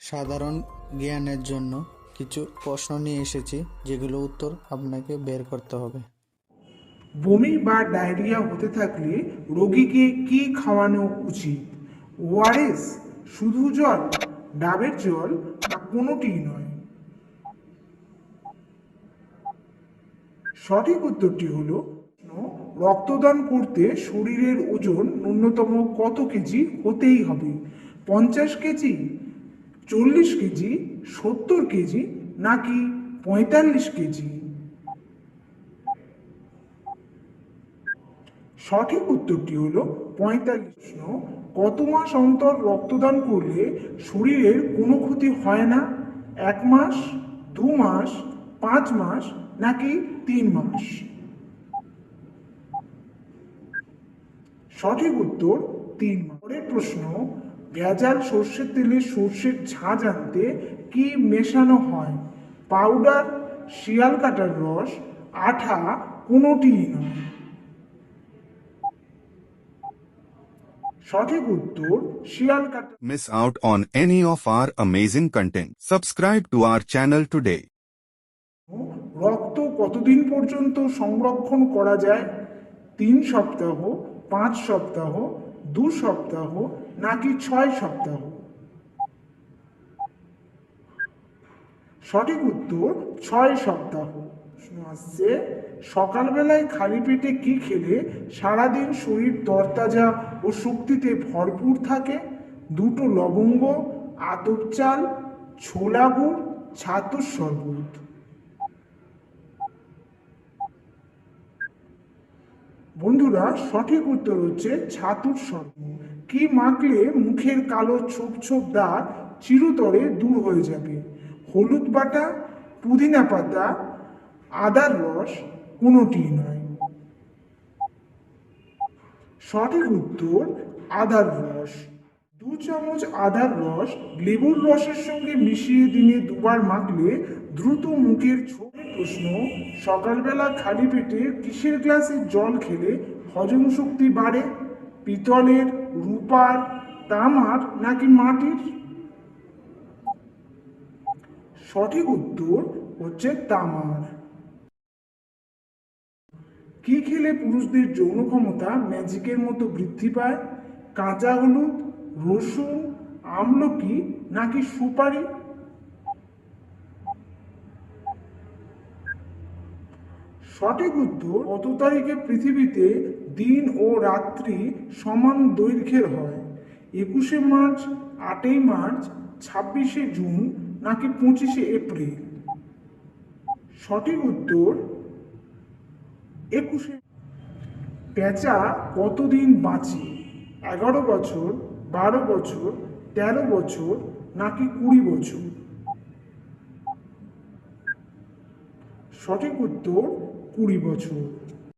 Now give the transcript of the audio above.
সাধারণ জ্ঞানের জন্য কিছু প্রশ্ন নিয়ে এসেছি, যেগুলো উত্তর আপনাকে বের করতে হবে। বমি বা ডায়রিয়া হতে থাকলে রোগীকে কি খাওয়ানো উচিত? ওআরএস শুধু জল, ডাবের জল বা কোনোটিই নয়। সঠিক উত্তরটি হলো, রক্তদান করতে শরীরের ওজন ন্যূনতম কত কেজি হতেই হবে? পঞ্চাশ কেজি চল্লিশ কেজি, সত্তর কেজি, নাকি পঁয়তাল্লিশ কেজি? সঠিক উত্তরটি হলো পঁয়তাল্লিশ। কত মাস অন্তর রক্তদান করলে শরীরের কোনো ক্ষতি হয় না? এক মাস, দু মাস, পাঁচ মাস, নাকি তিন মাস? সঠিক উত্তর, তিন মাস। পরের প্রশ্ন ভেজাল সর্ষের তেলে সর্ষের ঝাঁঝ আনতে কি মেশানো হয় পাউডার শিয়াল কাটার রস আঠা কোনোটিই নয় সঠিক উত্তর শিয়াল কাটা miss out on any of our amazing content. Subscribe to our channel today. রক্ত কতদিন পর্যন্ত সংরক্ষণ করা যায় তিন সপ্তাহ পাঁচ সপ্তাহ দু সপ্তাহ নাকি ছয় সপ্তাহ? সঠিক উত্তর, ছয় সপ্তাহ। আসছে, সকালবেলায় খালি পেটে কি খেলে সারাদিন শরীর তরতাজা ও শক্তিতে ভরপুর থাকে? দুটো লবঙ্গ, আতপ চাল, ছোলা গুড়, ছাতুর শরবত। বন্ধুরা, সঠিক উত্তর হচ্ছে ছাতুর শরবত। কি মাখলে মুখের কালো ছোপ ছোপ দাগ চিরতরে দূর হয়ে যাবে? হলুদ বাটা, পুদিনা পাতা, আদার রস কোনোটি নয়। সঠিক উত্তর, আদার রস। দু চামচ আদার রস লেবুর রসের সঙ্গে মিশিয়ে দিনে দুবার মাখলে দ্রুত মুখের ছোট প্রশ্ন, সকালবেলা খালি পেটে কিসের গ্লাসে জল খেলে হজম শক্তি বাড়ে? পিতলের রূপার তামার নাকি মাটির? সঠিক উত্তর হচ্ছে তামার কি খেলে পুরুষদের যৌন ক্ষমতা ম্যাজিকের মতো বৃদ্ধি পায়? কাঁচা হলুদ, রসুন, আমলকি নাকি সুপারি? সঠিক উত্তর কত তারিখে পৃথিবীতে দিন ও রাত্রি সমান দৈর্ঘ্যের হয়? একুশে মার্চ, আটই মার্চ, ছাব্বিশে জুন নাকি পঁচিশে এপ্রিল? সঠিক উত্তর একুশে পেঁচা কতদিন বাঁচে? এগারো বছর, বারো বছর, তেরো বছর নাকি কুড়ি বছর? সঠিক উত্তর কুড়ি বছর।